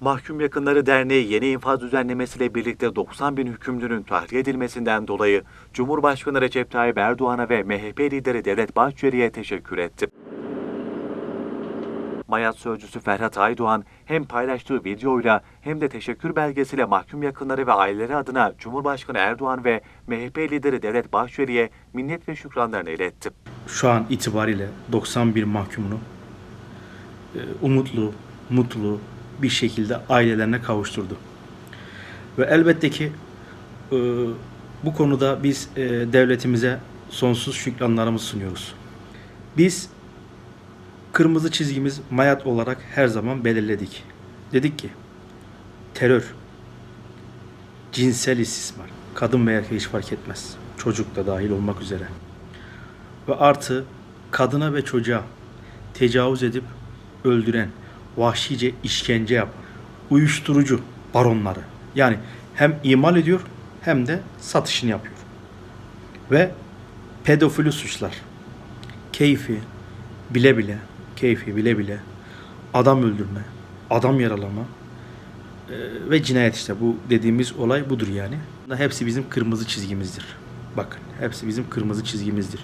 Mahkum Yakınları Derneği yeni infaz düzenlemesiyle birlikte 90 bin hükümlünün tahliye edilmesinden dolayı Cumhurbaşkanı Recep Tayyip Erdoğan'a ve MHP lideri Devlet Bahçeli'ye teşekkür etti. Mayat sözcüsü Ferhat Aydoğan hem paylaştığı videoyla hem de teşekkür belgesiyle mahkum yakınları ve aileleri adına Cumhurbaşkanı Erdoğan ve MHP lideri Devlet Bahçeli'ye minnet ve şükranlarını iletti. şu an itibariyle 91 mahkumunu e, umutlu, mutlu bir şekilde ailelerine kavuşturdu. Ve elbette ki e, bu konuda biz e, devletimize sonsuz şükranlarımızı sunuyoruz. Biz kırmızı çizgimiz mayat olarak her zaman belirledik. Dedik ki terör, cinsel istismar, kadın ve erkek hiç fark etmez. Çocuk da dahil olmak üzere ve artı kadına ve çocuğa tecavüz edip öldüren, vahşice işkence yapan, uyuşturucu baronları yani hem imal ediyor hem de satışını yapıyor. Ve pedofili suçlar. Keyfi bile bile, keyfi bile bile adam öldürme, adam yaralama e, ve cinayet işte bu dediğimiz olay budur yani. Hepsi bizim kırmızı çizgimizdir. Bakın hepsi bizim kırmızı çizgimizdir.